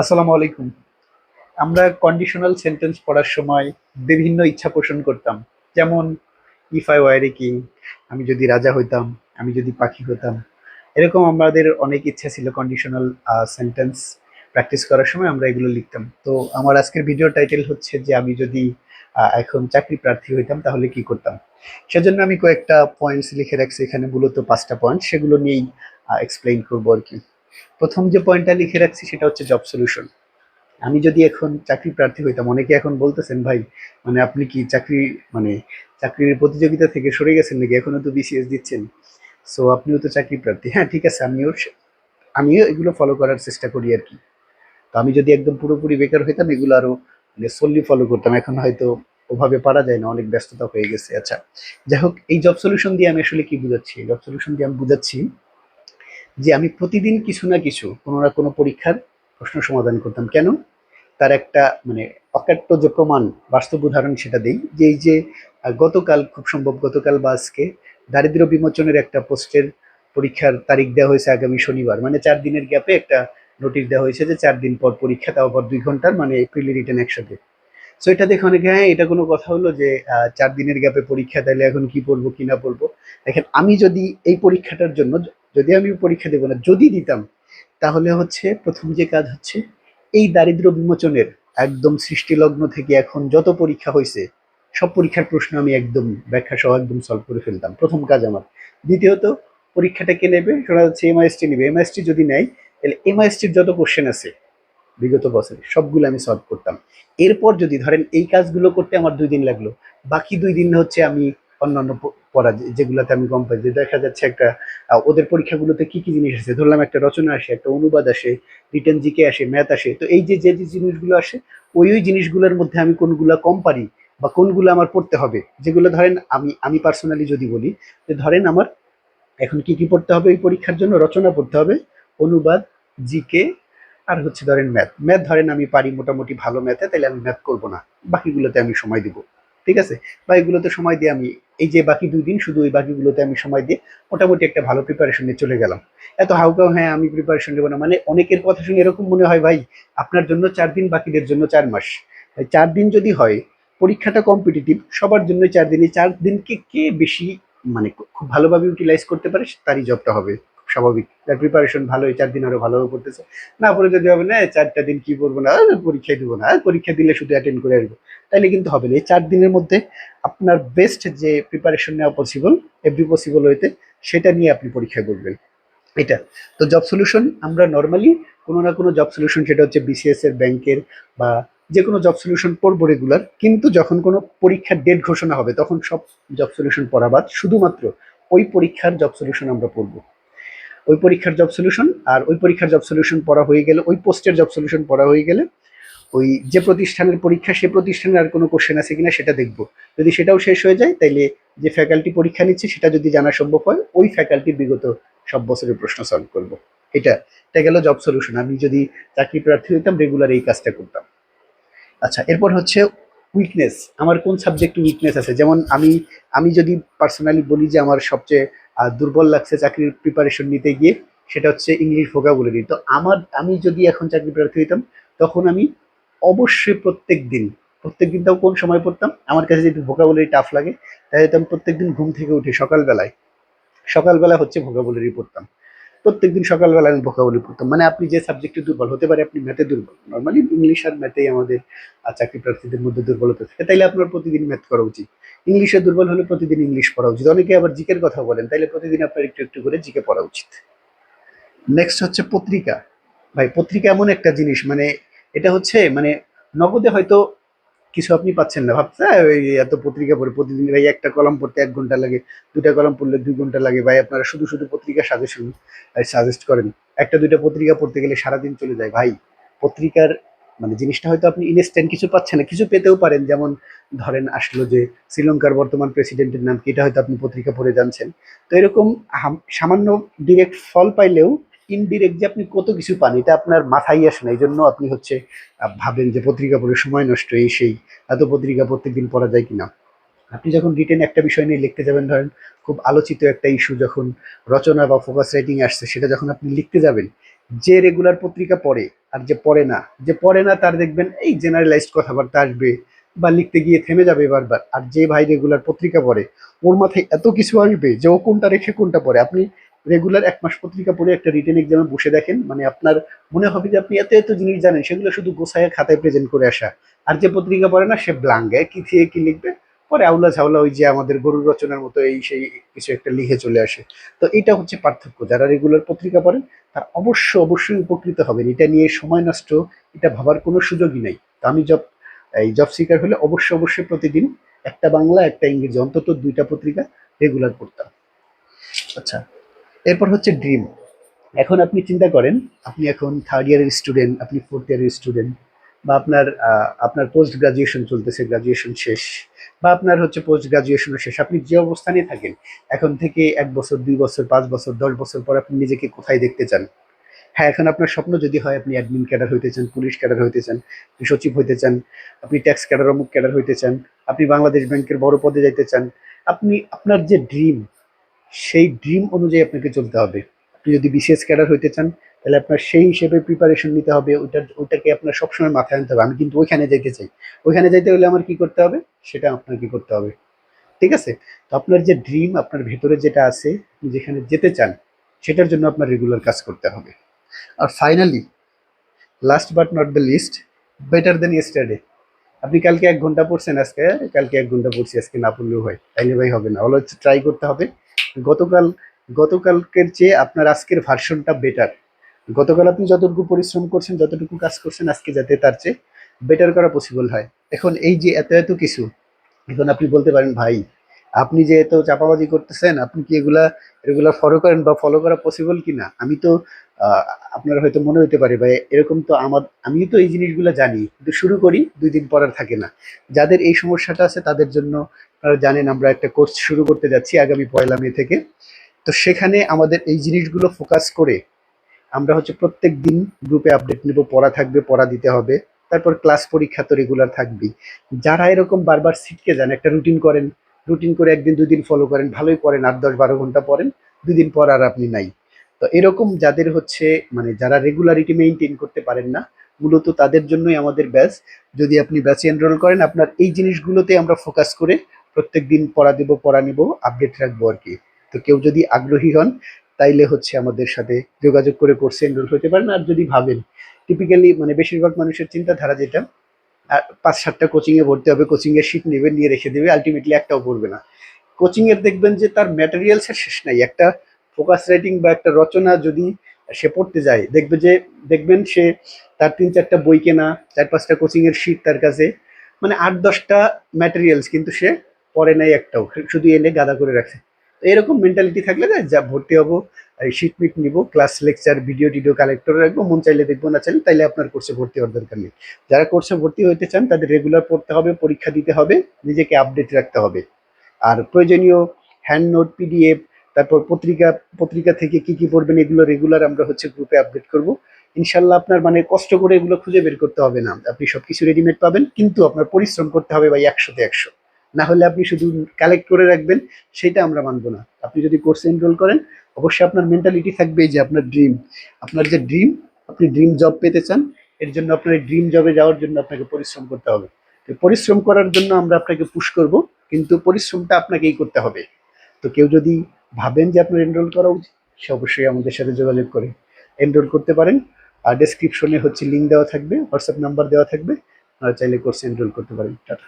আসসালামু আলাইকুম। আমরা কন্ডিশনাল সেন্টেন্স পড়ার সময় বিভিন্ন ইচ্ছা পোষণ করতাম। যেমন ইফ আই ওয়ার কিং আমি যদি রাজা হইতাম, আমি যদি পাখি হতাম। এরকম আমাদের অনেক ইচ্ছা ছিল কন্ডিশনাল সেন্টেন্স প্র্যাকটিস করার সময় আমরা এগুলো লিখতাম। তো আমার আজকের ভিডিও টাইটেল হচ্ছে যে, আমি যদি এখন চাকরি প্রার্থী হইতাম, তাহলে কি করতাম? সেজন্য আমি কয়েকটা পয়েন্টস লিখে রাখছি এখানে, মূলত পাঁচটা পয়েন্ট সেগুলো নিয়েই এক্সপ্লেইন করব আর কি। প্রথম যে পয়েন্টটা লিখে রাখছি সেটা হচ্ছে জব সলিউশন আমি যদি এখন চাকরি প্রার্থী হইতাম, অনেকে এখন বলতেছেন, ভাই মানে আপনি কি চাকরি মানে চাকরির প্রতিযোগিতা থেকে সরে গেছেন নাকি? এখনও তো বিসিএস দিচ্ছেন। সো আপনিও তো চাকরি প্রার্থী। হ্যাঁ ঠিক আছে, আমিও আমিও এগুলো ফলো করার চেষ্টা করি আর কি। তো আমি যদি একদম পুরোপুরি বেকার হইতাম, এগুলো আরও মানে সল্লি ফলো করতাম। এখন হয়তো ওভাবে পারা যায় না, অনেক ব্যস্ততা হয়ে গেছে। আচ্ছা যাই হোক, এই জব সলিউশন দিয়ে আমি আসলে কি বুঝাচ্ছি? জব সলিউশন দিয়ে আমি বুঝাচ্ছি যে আমি প্রতিদিন কিছু না কিছু, কোনো না কোনো পরীক্ষার প্রশ্ন সমাধান করতাম। কেন? তার একটা মানে অকাট্য যে প্রমাণ, বাস্তব উদাহরণ সেটা দেই। যে এই যে গতকাল, খুব সম্ভব গতকাল বা আজকে দারিদ্র বিমোচনের একটা পোস্টের পরীক্ষার তারিখ দেওয়া হয়েছে আগামী শনিবার। মানে চার দিনের গ্যাপে একটা নোটিশ দেওয়া হয়েছে যে চার দিন পর পরীক্ষা, তাও পর দুই ঘণ্টার মানে এপ্রিল রিটার্ন একসাথে। সো এটা দেখে অনেকে হ্যাঁ এটা কোনো কথা হলো যে চার দিনের গ্যাপে পরীক্ষা, তাহলে এখন কি পড়ব, কি না পড়ব? দেখেন, আমি যদি এই পরীক্ষাটার জন্য যদি আমি পরীক্ষা দেবো না, যদি দিতাম, তাহলে হচ্ছে প্রথম যে কাজ হচ্ছে, এই দারিদ্র বিমোচনের একদম সৃষ্টিলগ্ন থেকে এখন যত পরীক্ষা হয়েছে সব পরীক্ষার প্রশ্ন আমি একদম ব্যাখ্যা সহ একদম সলভ করে ফেলতাম। প্রথম কাজ আমার। দ্বিতীয়ত, পরীক্ষাটা কে নেবে? শোনা যাচ্ছে এমআইএসটি নেবে। এমআইএসটি যদি নেয়, তাহলে এমআইএসটির যত কোশ্চেন আছে, বিগত বছরে, সবগুলো আমি সলভ করতাম। এরপর যদি ধরেন এই কাজগুলো করতে আমার দুই দিন লাগল, বাকি দুই দিন হচ্ছে আমি অন্যান্য পড়া যেগুলোতে আমি কম পাই, যে দেখা যাচ্ছে একটা ওদের পরীক্ষাগুলোতে কি কি জিনিস আছে ধরলাম একটা রচনা আসে, একটা অনুবাদ আসে রিটার্ন জিকে আসে ম্যাথ আসে, তো এই যে যে যে জিনিসগুলো আসে, ওই ওই জিনিসগুলোর মধ্যে আমি কোনগুলো কম পারি বা কোনগুলো আমার পড়তে হবে? যেগুলো ধরেন আমি আমি পার্সোনালি যদি বলি, যে ধরেন আমার এখন কি কি পড়তে হবে ওই পরীক্ষার জন্য? রচনা পড়তে হবে, অনুবাদ জিকে আর হচ্ছে ধরেন ম্যাথ ম্যাথ ধরেন আমি পারি মোটামুটি ভালো ম্যাথে তাহলে আমি ম্যাথ করব না। বাকিগুলোতে আমি সময় দিব। ঠিক আছে? বা এগুলোতে সময় দিয়ে আমি, এই যে বাকি দুই দিন শুধু ওই বাকিগুলোতে আমি সময় দিয়ে মোটামুটি একটা ভালো প্রিপারেশন নিয়ে চলে গেলাম। এত হাউকাও হ্যাঁ আমি প্রিপারেশন নেব না। মানে অনেকের কথা শুনে এরকম মনে হয়, ভাই, আপনার জন্য চার দিন, বাকিদের জন্য চার মাস। চার দিন যদি হয়, পরীক্ষাটা কম্পিটিটিভ সবার জন্য চার দিন। এই চার দিনকে কে বেশি মানে খুব ভালোভাবে ইউটিলাইজ করতে পারে, তারই জবটা হবে। স্বাভাবিক। তার প্রিপারেশন ভালো চার দিন আরও ভালোভাবে করতেছে না পরে যদি হবে, না, চারটা দিন কি করব না পরীক্ষায় দেবো না পরীক্ষা দিলে শুধু অ্যাটেন্ড করে আসব। তাইলে কিন্তু হবে না। এই চার দিনের মধ্যে আপনার বেস্ট যে প্রিপারেশন নেওয়া পসিবল এভরি পসিবল হইতে, সেটা নিয়ে আপনি পরীক্ষা করবেন। এটা। তো জব সলিউশন আমরা নর্মালি কোনো না কোনো জব সলিউশন সেটা হচ্ছে বিসিএস এর ব্যাংকের বা যে কোনো জব সলিউশন পড়ব রেগুলার কিন্তু যখন কোনো পরীক্ষার ডেট ঘোষণা হবে, তখন সব জব সলিউশন পড়া বাদ শুধুমাত্র ওই পরীক্ষার জব সলিউশন আমরা পড়ব। ওই পরীক্ষার জব সলিউশন আর ওই পরীক্ষার জব সলিউশন পড়া হয়ে গেলে, ওই পোস্টের জব সলিউশন পড়া হয়ে গেলে, ওই যে প্রতিষ্ঠানের পরীক্ষা, সে প্রতিষ্ঠানের আর কোনো কোশ্চেন আছে কিনা সেটা দেখব। যদি সেটাও শেষ হয়ে যায়, তাইলে যে ফ্যাকাল্টি পরীক্ষা নিচ্ছে, সেটা যদি জানা সম্ভব হয়, ওই ফ্যাকাল্টির বিগত সব বছরের প্রশ্ন সলভ করব। এটা এটা গেল জব সলিউশন আমি যদি চাকরি প্রার্থী হইতাম রেগুলার এই কাজটা করতাম। আচ্ছা এরপর হচ্ছে উইকনেস আমার কোন সাবজেক্টে উইকনেস আছে? যেমন আমি আমি যদি পার্সোনালি বলি যে আমার সবচেয়ে আহ, দুর্বল লাগছে চাকরির প্রিপারেশন নিতে গিয়ে সেটা হচ্ছে ইংলিশ ভোকাবুলারি তো আমার আমি যদি এখন চাকরি প্রার্থী হইতাম তখন আমি অবশ্যই প্রত্যেক দিন প্রত্যেক দিন তাও কোন সময় পড়তাম আমার কাছে যদি ভোকাবুলারি টাফ লাগে তাই আমি প্রত্যেক দিন ঘুম থেকে উঠে সকালবেলায় সকালবেলা হচ্ছে ভোকাবুলারি পড়তাম। প্রত্যেকদিন সকালবেলা আমি ভোকাবুলারি পড়তাম। মানে আপনি যে সাবজেক্টে দুর্বল হতে পারে, আপনি ম্যাথে দুর্বল। নর্মালি ইংলিশ আর ম্যাথেই আমাদের চাকরি প্রার্থীদের মধ্যে দুর্বলতা থাকে তাইলে আপনার প্রতিদিন ম্যাথ করা উচিত। ইংলিশে দুর্বল হলে প্রতিদিন ইংলিশ পড়া উচিত। অনেকে আবার জিকের কথা বলেন, তাইলে প্রতিদিন আপনার একটু একটু করে জিকে পড়া উচিত। নেক্সট হচ্ছে পত্রিকা। ভাই, পত্রিকা এমন একটা জিনিস মানে এটা হচ্ছে মানে নগদে হয়তো কিছু আপনি পাচ্ছেন না। ভাবছে ওই এত পত্রিকা পড়ে, প্রতিদিন ভাই একটা কলম পড়তে এক ঘণ্টা লাগে দুটা কলম পড়লে দুই ঘণ্টা লাগে। ভাই, আপনারা শুধু শুধু পত্রিকা সাজেশন সাজেস্ট করেন। একটা, দুইটা পত্রিকা পড়তে গেলে সারাদিন চলে যায়। ভাই, পত্রিকার মানে জিনিসটা হয়তো আপনি ইনস্ট্যান্ট কিছু পাচ্ছেন না, কিছু পেতেও পারেন। যেমন ধরেন আসলো যে শ্রীলঙ্কার বর্তমান প্রেসিডেন্টের নাম কি, এটা হয়তো আপনি পত্রিকা পড়ে জানছেন। তো এরকম সামান্য ডিরেক্ট ফল পাইলেও ইনডিরেক্ট যে আপনি কত কিছু পান, এটা আপনার মাথায় আসে না। এই জন্য আপনি হচ্ছে ভাবেন যে পত্রিকা পড়ে সময় নষ্ট, এই সেই। এত পত্রিকা প্রত্যেকদিন পড়া যায় কিনা? আপনি যখন রিটেন একটা বিষয় নিয়ে লিখতে যাবেন, ধরেন খুব আলোচিত একটা ইস্যু যখন রচনা বা ফোকাস রাইটিং আসছে, সেটা যখন আপনি লিখতে যাবেন, যে রেগুলার পত্রিকা পড়ে আর যে পড়ে না, যে পড়ে না তার দেখবেন এই জেনারেলাইজড কথাবার্তা আসবে বা লিখতে গিয়ে থেমে যাবে বারবার। আর যে ভাই রেগুলার পত্রিকা পড়ে, ওর মাথায় এত কিছু আসবে যে ও কোনটা রেখে কোনটা পড়ে। আপনি রেগুলার এক মাস পত্রিকা পড়ে একটা রিটেন এক্সামে বসে দেখেন মানে আপনার মনে হবে যে আপনি এত এত জিনিস জানেন, সেগুলো শুধু গোছায় খাতায় প্রেজেন্ট করে আসা। আর যে পত্রিকা পড়ে না, সে ব্লাঙ্গে কি থেকে কি লিখবে? পরে আউলা ঝাউলা ওই যে আমাদের গরুর রচনার মতো এই সেই কিছু একটা লিখে চলে আসে। তো এটা হচ্ছে পার্থক্য, যারা রেগুলার পত্রিকা পড়েন, তার অবশ্য অবশ্যই উপকৃত হবেন। এটা নিয়ে সময় নষ্ট, এটা ভাবার কোনো সুযোগই নেই। তো আমি জব এই জব সিকার হলে অবশ্যই অবশ্যই প্রতিদিন একটা বাংলা, একটা ইংরেজি, অন্তত দুইটা পত্রিকা রেগুলার পড়তাম। আচ্ছা এরপর হচ্ছে ড্রিম। এখন আপনি চিন্তা করেন। আপনি এখন থার্ড ইয়ারের স্টুডেন্ট আপনি ফোর্থ ইয়ারের স্টুডেন্ট বা আপনার আপনার পোস্ট গ্রাজুয়েশন চলতেছে গ্রাজুয়েশন শেষ বা আপনার হচ্ছে পোস্ট গ্রাজুয়েশনের শেষ। আপনি যে অবস্থানে থাকেন এখন থেকে এক বছর দুই বছর পাঁচ বছর দশ বছর পর আপনি নিজেকে কোথায় দেখতে চান? হ্যাঁ এখন আপনার স্বপ্ন যদি হয় আপনি অ্যাডমিন ক্যাডার হইতে চান পুলিশ ক্যাডার হইতে চান আপনি সচিব হইতে চান আপনি ট্যাক্স ক্যাডার অমুক ক্যাডার হইতে চান আপনি বাংলাদেশ ব্যাংকের বড় পদে যাইতে চান আপনি আপনার যে ড্রিম সেই ড্রিম অনুযায়ী আপনাকে চলতে হবে। আপনি যদি বিশেষ ক্যাডার হইতে চান, তাহলে আপনার সেই হিসেবে প্রিপারেশন নিতে হবে, ওইটা, ওইটাকে আপনার সবসময় মাথায় আনতে হবে। আমি কিন্তু ওইখানে যেতে চাই। ওইখানে যাইতে হলে আমার কি করতে হবে? সেটা আপনার কি করতে হবে? ঠিক আছে? তো আপনার যে ড্রিম আপনার ভেতরে যেটা আছে যেখানে যেতে চান, সেটার জন্য আপনার রেগুলার কাজ করতে হবে। আর finally last but not the least better than yesterday আপনি কালকে এক ঘণ্টা পড়ছেন আজকে, কালকে এক ঘণ্টা পড়ছি, আজকে না পড়লেও হয়। তাইলে ভাই হবে না। হচ্ছে ট্রাই করতে হবে। গতকাল, গতকালকের চেয়ে আপনার আজকের ভার্সনটা বেটার গতকাল আপনি যতটুকু পরিশ্রম করছেন, যতটুকু কাজ করছেন, আজকে যাতে তার চেয়ে বেটার করা পসিবল হয়। এখন এই যে এত এত কিছু, এখন আপনি বলতে পারেন, ভাই, আপনি যে এত চাপাবাজি করতেছেন, আপনি কি এগুলা এগুলা ফলো করেন বা ফলো করা পসিবল কি না আমি তো আপনার হয়তো মনে হতে পারে, ভাই, এরকম তো আমার আমি তো এই জিনিসগুলো জানি, কিন্তু শুরু করি, দুই দিন পর আর থাকে না। যাদের এই সমস্যাটা আছে, তাদের জন্য আপনারা জানেন আমরা একটা কোর্স শুরু করতে যাচ্ছি আগামী পয়লা মে থেকে। তো সেখানে আমাদের এই জিনিসগুলো ফোকাস করে আমরা হচ্ছে প্রত্যেক দিন গ্রুপে আপডেট নেব, পড়া থাকবে, পড়া দিতে হবে, তারপর ক্লাস পরীক্ষা তো রেগুলার থাকবেই। যারা এরকম বারবার সিটকে যান, একটা রুটিন করেন রুটিন করে একদিন দুদিন ফলো করেন, ভালোই পড়েন আট দশ বারো ঘণ্টা পড়েন, দুদিন পর আর আপনি নাই। তো এরকম যাদের হচ্ছে মানে যারা রেগুলারিটি মেনটেন করতে পারেন না, মূলত তাদের জন্যই আমাদের ব্যাচ যদি আপনি ব্যাচে এনরোল করেন, আপনার এই জিনিসগুলোতে আমরা ফোকাস করে প্রত্যেক দিন পড়া দেব, পড়া নিব আপডেট রাখব আর কি। তো কেউ যদি আগ্রহী হন, তাইলে হচ্ছে আমাদের সাথে যোগাযোগ করে কোর্সে এনরোল হতে পারেন। আর যদি ভাবেন টিপিক্যালি মানে বেশিরভাগ মানুষের চিন্তাধারা যেটা, আর পাঁচ সাতটা কোচিংয়ে ভর্তি হবে কোচিং এর শিট নেবে নিয়ে রেখে দেবে আলটিমেটলি একটাও পড়বে না। কোচিং এর দেখবেন যে তার ম্যাটেরিয়ালস এর শেষ নাই। একটা ফোকাস রাইটিং বা একটা রচনা যদি সে পড়তে যায়, দেখবে যে, দেখবেন সে তার তিন চারটা বই কেনা, চার পাঁচটা কোচিংয়ের শিট তার কাছে মানে আট দশটা ম্যাটেরিয়ালস কিন্তু সে পড়ে নাই একটাও শুধু এনে গাদা করে রাখে তো এরকম মেন্টালিটি থাকলে না, যা ভর্তি হব শিট মিট নিব ক্লাস লেকচার ভিডিও টিডিও কালেক্ট করে রাখব, মন চাইলে দেখব, না চাইলে তাইলে আপনার কোর্সে ভর্তি হওয়ার দরকার নেই। যারা কোর্সে ভর্তি হতে চান, তাদের রেগুলার পড়তে হবে, পরীক্ষা দিতে হবে, নিজেকে আপডেট রাখতে হবে। আর প্রয়োজনীয় হ্যান্ড নোট পিডিএফ তারপর পত্রিকা পত্রিকা থেকে কি কি পড়বেন, এগুলো রেগুলার আমরা হচ্ছে গ্রুপে আপডেট করব। ইনশাল্লাহ আপনার মানে কষ্ট করে এগুলো খুঁজে বের করতে হবে না। আপনি সবকিছু রেডিমেড পাবেন, কিন্তু আপনার পরিশ্রম করতে হবে ভাই একশোতে একশো। না হলে আপনি শুধু কালেক্ট করে রাখবেন, সেটা আমরা মানবো না। আপনি যদি কোর্সে এনরোল করেন, অবশ্যই আপনার মেন্টালিটি থাকবে যে আপনার ড্রিম আপনার যে ড্রিম আপনি ড্রিম জব পেতে চান, এর জন্য আপনার ড্রিম জবে যাওয়ার জন্য আপনাকে পরিশ্রম করতে হবে। তো পরিশ্রম করার জন্য আমরা আপনাকে পুশ করব, কিন্তু পরিশ্রমটা আপনাকেই করতে হবে। তো কেউ যদি ভাবেন যে আপনার এনরোল করা উচিত, সে অবশ্যই আমাদের সাথে যোগাযোগ করে। এনরোল করতে পারেন। আর ডেসক্রিপশনে হচ্ছে লিঙ্ক দেওয়া থাকবে হোয়াটসঅ্যাপ নাম্বার দেওয়া থাকবে। আপনারা চাইলে কোর্সে এনরোল করতে পারেন। টাটা।